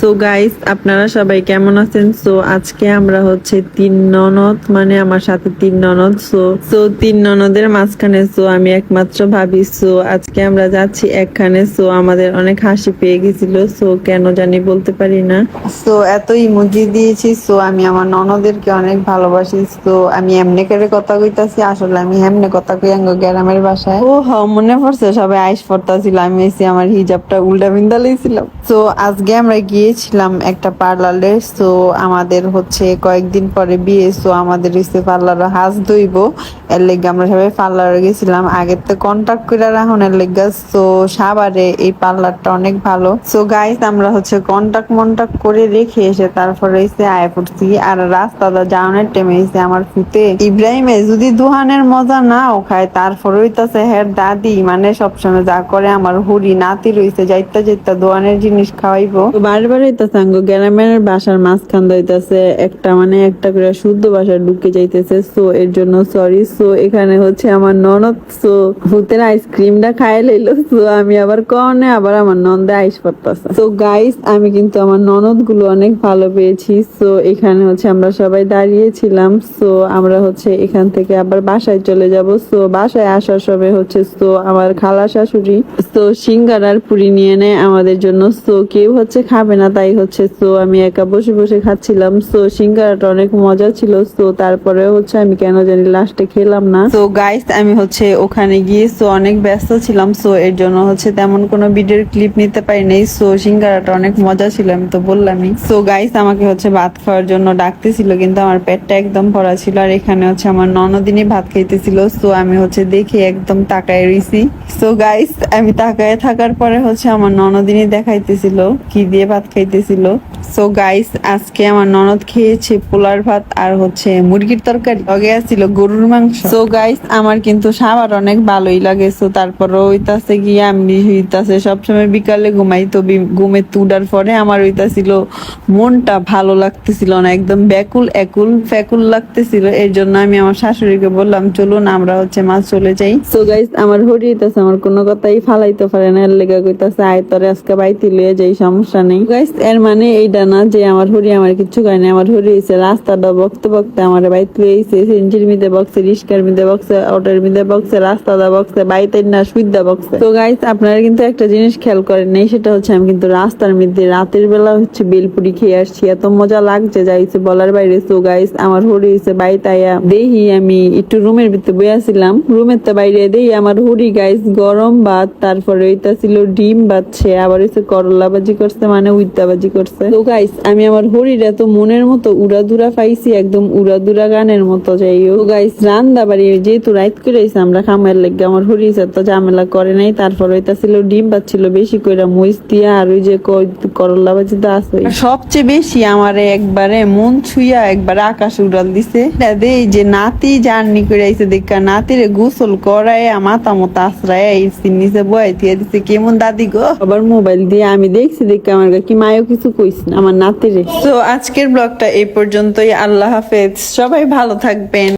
So guys আপনারা সবাই কেমন আছেন? সো আজকে আমরা হচ্ছে তিন ননদ মানে আমার সাথে তিন ননদ। সো সো তিন ননদের মাঝখানে সো আমি একমাত্র ভাবি। সো আজকে আমরা যাচ্ছি একখানে। সো আমাদের অনেক হাসি পেয়ে গেছিল। সো কেন জানি বলতে পারি না। সো এত ইমোজি দিয়েছি। সো আমি আমার ননদেরকে অনেক ভালোবাসি। সো আমি এমনি করে কথা কইতাছি। আসলে আমি এমনি কথা কই আঙ্গ গ্রামের বাসায়। ও হ মনে পড়ছে সবাই আইস পড়তাছিল। আমি এসে আমার হিজাবটা উল্টা বিন্দা লইছিলাম। তো আজকে আমরা গিয়েছিলাম একটা পার্লারে সো আমাদের হচ্ছে কয়েকদিন পরে বিয়ে সো আমাদের এসে পার্লার হাজ ধইব। এর লেগে আমরা সবাই পার্লারে গেছিলাম। আগের তো কন্ট্যাক্ট করে রাখুন এর লেগে সো সাবারে এই পার্লারটা অনেক ভালো। সো গাইস আমরা হচ্ছে কন্ট্যাক্ট মন্টাক্ট করে রেখে এসে তারপরে এসে আয় পড়ছি। আর রাস্তাটা যাওয়ানোর টাইমে এসে আমার ফুতে ইব্রাহিমে যদি দুহানের মজা নাও খায়, তারপরে হইতাছে হের দাদি। মানে সবসময় যা করে আমার হুড়ি নাতি রইছে, যাইতা যাইতা দোয়ানের জিনিস খাওয়াইবো। বারবার বাসার মাঝখান একটা মানে একটা করে শুদ্ধ ভাষা ঢুকে যাইতেছে, সো এর জন্য সরি সো এখানে হচ্ছে আমার ননদ, সো ভূতের আইসক্রিমটা খাই সো আমি আবার কনে আবার আমার আইস পড়তেছে। সো গাইস আমি কিন্তু আমার ননদগুলো অনেক ভালো পেয়েছি, সো এখানে হচ্ছে আমরা সবাই দাঁড়িয়েছিলাম, সো আমরা হচ্ছে এখান থেকে আবার বাসায় চলে যাব, সো বাসায় আসার সময় হচ্ছে, সো আমার খালা শাশুড়ি, সো সিঙ্গার আর পুরি নিয়ে নেয় আমাদের জন্য, সো কেউ হচ্ছে খাবে না তাই হচ্ছে সো আমি একা বসে বসে খাচ্ছিলাম। সো সিঙ্গারাটা অনেক মজা ছিল সো তারপরে হচ্ছে আমি কেন জানি লাস্টে খেলাম না। সো গাইস আমি হচ্ছে ওখানে গিয়ে সো অনেক ব্যস্ত ছিলাম সো এর জন্য হচ্ছে তেমন কোনো ভিডিওর ক্লিপ নিতে পারি নাই। সো সিঙ্গারাটা অনেক মজা ছিল, আমি তো বললামই। সো গাইস আমাকে হচ্ছে ভাত খাওয়ার জন্য ডাকতেছিল, কিন্তু আমার পেটটা একদম ভরা ছিল, আর এখানে হচ্ছে আমার ননদিনই ভাত খাইতেছিল। সো আমি হচ্ছে দেখে একদম তাকায় রইছি। সো গাইস আমি তাকায় থাকার পরে হচ্ছে আমার ননদিনই দেখাইতেছিল, কি দিয়ে ভাত খাইতেছিল। সো গাইস আজকে আমার ননদ খেয়েছে পোলার ভাত আর হচ্ছে মুরগির তরকারি। লগে আছিল গরুর মাংস। সো গাইস আমার কিন্তু সাবার অনেক ভালোই লাগে। সো তারপর হইতাছে গিয়ে, আমি হইতাছে সবসময় বিকালে ঘুমাই। তো ঘুমে তুডার পরে আমার হইতাছিল মনটা ভালো লাগতেছিল না, একদম ব্যাকুল, একুল, ফ্যাকুল লাগতেছিল। এর জন্য আমি আমার শাশুড়িকে বললাম, চলুন, আমরা হচ্ছে মাছ চলে যাই। সো গাইস আমার হরিতাছে আমার কোনো কথাই ফালাইতে পারে না। এর লেগে কইতাছে, আয়, তোরে আজকে বাইতে লিয়ে যাই, সমস্যা নেই। গাইস এর মানে এইটা না যে আমার হরি আমার কিছু কয় না। আমার হরি হইছে রাস্তাটা বকতে বকতে আমার বাইতে আইছে সেঞ্চির মিদে বক্সে, রিস্কার মিদে বক্সে, অটোর মিদে বক্সে, রাস্তাটা বক্সে বাইতে না সুইদা বক্সে। তো গাইস আপনারা কিন্তু একটা জিনিস খেয়াল করেন নাই, সেটা হচ্ছে আমি কিন্তু রাস্তার মধ্যে রাতের বেলা হচ্ছে বেলপুরি খেয়ে আসছি। এত মজা লাগছে যাইছে বলার বাইরে। সো গাইস আমার হরি হইছে বাইতে আয়া দেহি আমি একটু রুমের ভিতরে বইয়াছিলাম রুমের তো বাইরে দেই আমার হুড়ি গাইস গরম ভাত, তারপরে ওইটা ছিল ডিম বাচ্ছে আবার হচ্ছে করলা বাজি করছে মানে উইদ্যা বাজি করছে। তো গাইস আমি আমার হরির এত মনের মতো উড়াদুরা পাইছি একদম উড়াদুরা গানের মতো যাই ও গাইস রান্দা বাড়ি যেহেতু রাইত করে আমরা খামের লেগে আমার হরি তো ঝামেলা করে নাই তারপর ওইটা ছিল ডিম পাচ্ছিল বেশি কইরা মরিচ দিয়া আর ওই যে ক- করলা বাজি তো আছে সবচেয়ে বেশি আমারে একবারে মন ছুঁয়া একবারে আকাশ উড়াল দিছে। এটা দেই যে নাতি জার্নি করে আইছে দেখা নাতিরে গোসল করায় মাথা মতো আশ্রয় আইসি নিচে বয় দিয়ে দিছে। কেমন দাদি গো? আবার মোবাইল দিয়ে আমি দেখছি দেখে আমার কি মায়ও কিছু কইস না, আমার নাতিরে। তো আজকের ব্লগটা এই পর্যন্তই। আল্লাহ হাফেজ। সবাই ভালো থাকবেন।